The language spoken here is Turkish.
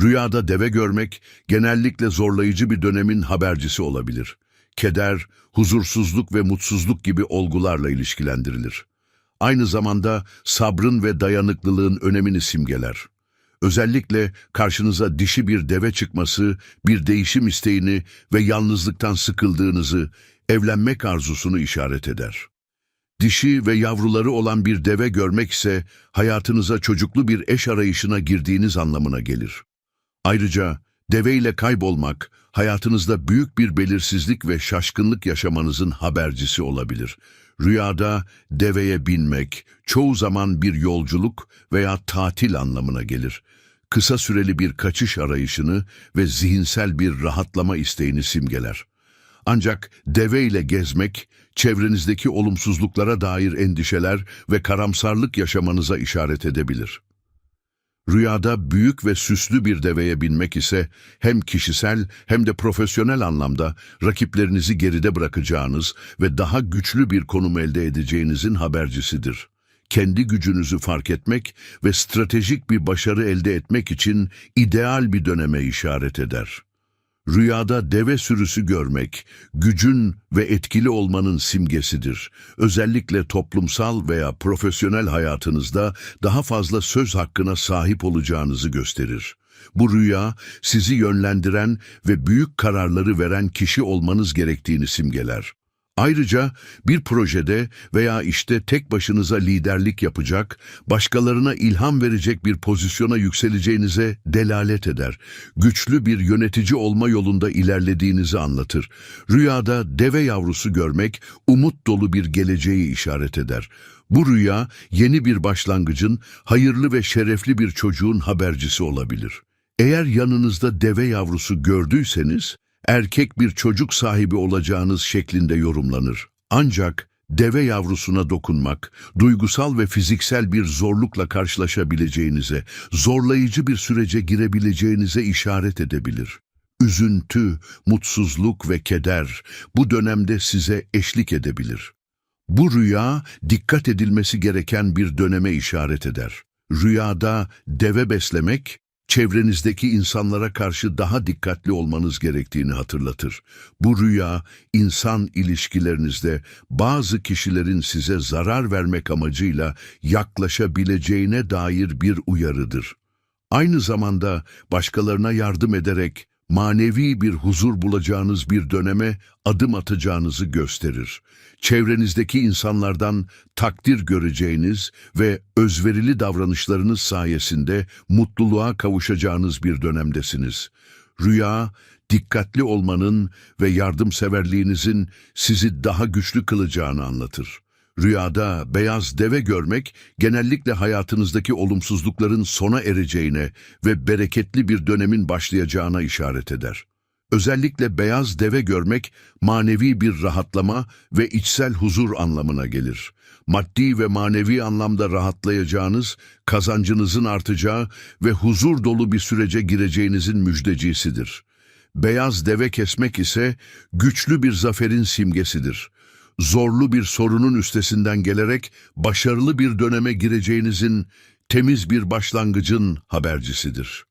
Rüyada deve görmek genellikle zorlayıcı bir dönemin habercisi olabilir. Keder, huzursuzluk ve mutsuzluk gibi olgularla ilişkilendirilir. Aynı zamanda sabrın ve dayanıklılığın önemini simgeler. Özellikle karşınıza dişi bir deve çıkması, bir değişim isteğini ve yalnızlıktan sıkıldığınızı, evlenmek arzusunu işaret eder. Dişi ve yavruları olan bir deve görmek ise hayatınıza çocuklu bir eş arayışına girdiğiniz anlamına gelir. Ayrıca deveyle kaybolmak hayatınızda büyük bir belirsizlik ve şaşkınlık yaşamanızın habercisi olabilir. Rüyada deveye binmek çoğu zaman bir yolculuk veya tatil anlamına gelir. Kısa süreli bir kaçış arayışını ve zihinsel bir rahatlama isteğini simgeler. Ancak deve ile gezmek, çevrenizdeki olumsuzluklara dair endişeler ve karamsarlık yaşamanıza işaret edebilir. Rüyada büyük ve süslü bir deveye binmek ise hem kişisel hem de profesyonel anlamda rakiplerinizi geride bırakacağınız ve daha güçlü bir konum elde edeceğinizin habercisidir. Kendi gücünüzü fark etmek ve stratejik bir başarı elde etmek için ideal bir döneme işaret eder. Rüyada deve sürüsü görmek, gücün ve etkili olmanın simgesidir. Özellikle toplumsal veya profesyonel hayatınızda daha fazla söz hakkına sahip olacağınızı gösterir. Bu rüya sizi yönlendiren ve büyük kararları veren kişi olmanız gerektiğini simgeler. Ayrıca bir projede veya işte tek başınıza liderlik yapacak, başkalarına ilham verecek bir pozisyona yükseleceğinize delalet eder. Güçlü bir yönetici olma yolunda ilerlediğinizi anlatır. Rüyada deve yavrusu görmek umut dolu bir geleceği işaret eder. Bu rüya yeni bir başlangıcın, hayırlı ve şerefli bir çocuğun habercisi olabilir. Eğer yanınızda deve yavrusu gördüyseniz, erkek bir çocuk sahibi olacağınız şeklinde yorumlanır. Ancak deve yavrusuna dokunmak, duygusal ve fiziksel bir zorlukla karşılaşabileceğinize, zorlayıcı bir sürece girebileceğinize işaret edebilir. Üzüntü, mutsuzluk ve keder bu dönemde size eşlik edebilir. Bu rüya dikkat edilmesi gereken bir döneme işaret eder. Rüyada deve beslemek, çevrenizdeki insanlara karşı daha dikkatli olmanız gerektiğini hatırlatır. Bu rüya, insan ilişkilerinizde bazı kişilerin size zarar vermek amacıyla yaklaşabileceğine dair bir uyarıdır. Aynı zamanda başkalarına yardım ederek manevi bir huzur bulacağınız bir döneme adım atacağınızı gösterir. Çevrenizdeki insanlardan takdir göreceğiniz ve özverili davranışlarınız sayesinde mutluluğa kavuşacağınız bir dönemdesiniz. Rüya, dikkatli olmanın ve yardımseverliğinizin sizi daha güçlü kılacağını anlatır. Rüyada beyaz deve görmek genellikle hayatınızdaki olumsuzlukların sona ereceğine ve bereketli bir dönemin başlayacağına işaret eder. Özellikle beyaz deve görmek manevi bir rahatlama ve içsel huzur anlamına gelir. Maddi ve manevi anlamda rahatlayacağınız, kazancınızın artacağı ve huzur dolu bir sürece gireceğinizin müjdecisidir. Beyaz deve kesmek ise güçlü bir zaferin simgesidir zorlu bir sorunun üstesinden gelerek başarılı bir döneme gireceğinizin temiz bir başlangıcın habercisidir.